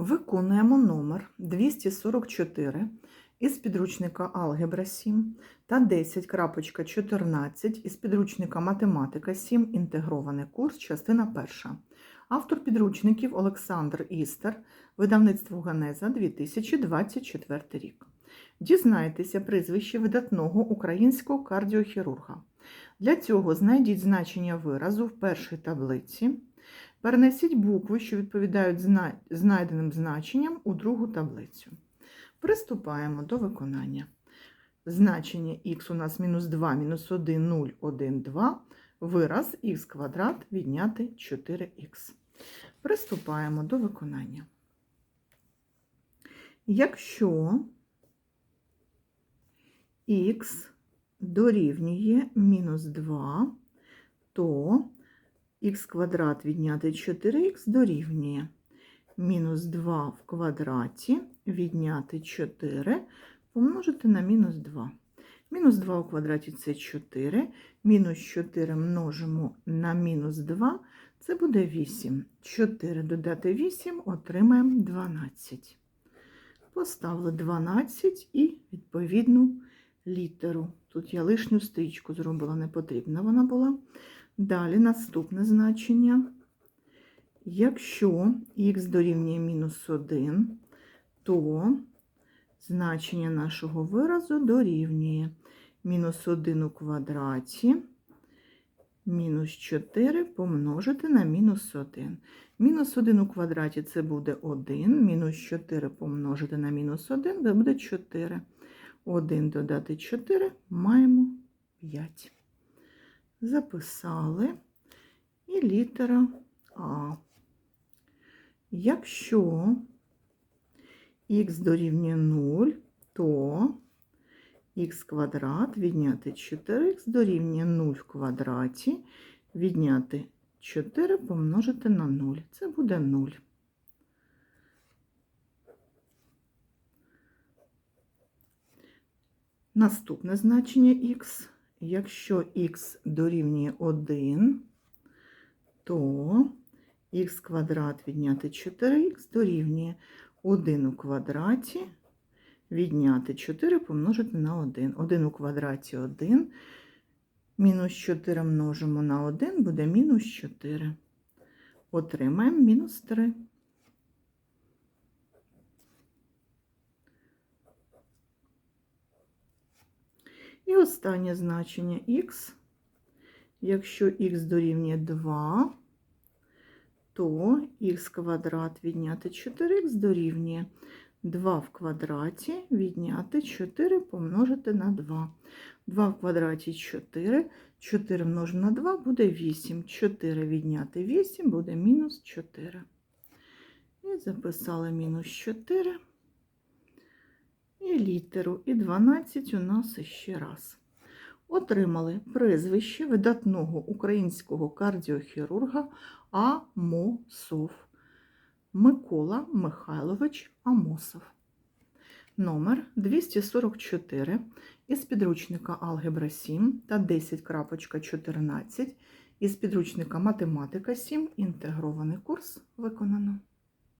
Виконуємо номер 244 із підручника Алгебра 7 та 10.14 із підручника Математика 7. Інтегрований курс, частина перша. Автор підручників Олександр Істер, видавництво Генеза 2024 рік. Дізнайтеся прізвище видатного українського кардіохірурга. Для цього знайдіть значення виразу в першій таблиці. Перенесіть букви, що відповідають знайденим значенням у другу таблицю. Приступаємо до виконання. Значення х у нас мінус 2, мінус 1, 0, 1, 2. Вираз х квадрат відняти 4х. Приступаємо до виконання. Якщо х дорівнює мінус 2, то х квадрат відняти 4х дорівнює мінус 2 в квадраті відняти 4 помножити на мінус 2. Мінус 2 у квадраті це 4, мінус 4 множимо на мінус 2, це буде 8. 4 додати 8 отримаємо 12. Поставили 12 і відповідну літеру. Тут я лишню стрічку зробила, не потрібна вона була. Далі наступне значення. Якщо х дорівнює мінус 1, то значення нашого виразу дорівнює мінус 1 у квадраті, мінус 4 помножити на мінус 1. Мінус 1 у квадраті це буде 1, мінус 4 помножити на мінус 1, це буде 4. 1 додати 4 маємо 5 записали і літера А. Якщо х дорівнює 0, то х квадрат відняти 4х дорівнює 0 в квадраті, відняти 4 помножити на 0. Це буде 0. Наступне значення х. Якщо х дорівнює 1, то х квадрат відняти 4х дорівнює 1 у квадраті відняти 4 помножити на 1. 1 у квадраті 1. Мінус 4 множимо на 1, буде мінус 4. Отримаємо мінус 3. І останнє значення х. Якщо х дорівнює 2, то х квадрат відняти 4х дорівнює 2 в квадраті відняти 4 помножити на 2. 2 в квадраті 4, 4 множимо на 2 буде 8. 4 відняти 8 буде мінус 4. І записали мінус 4 і літеру, і 12 у нас ще раз. Отримали прізвище видатного українського кардіохірурга Амосов Микола Михайлович Амосов. Номер 244 із підручника Алгебра 7 та 10.14 із підручника Математика 7. Інтегрований курс виконано.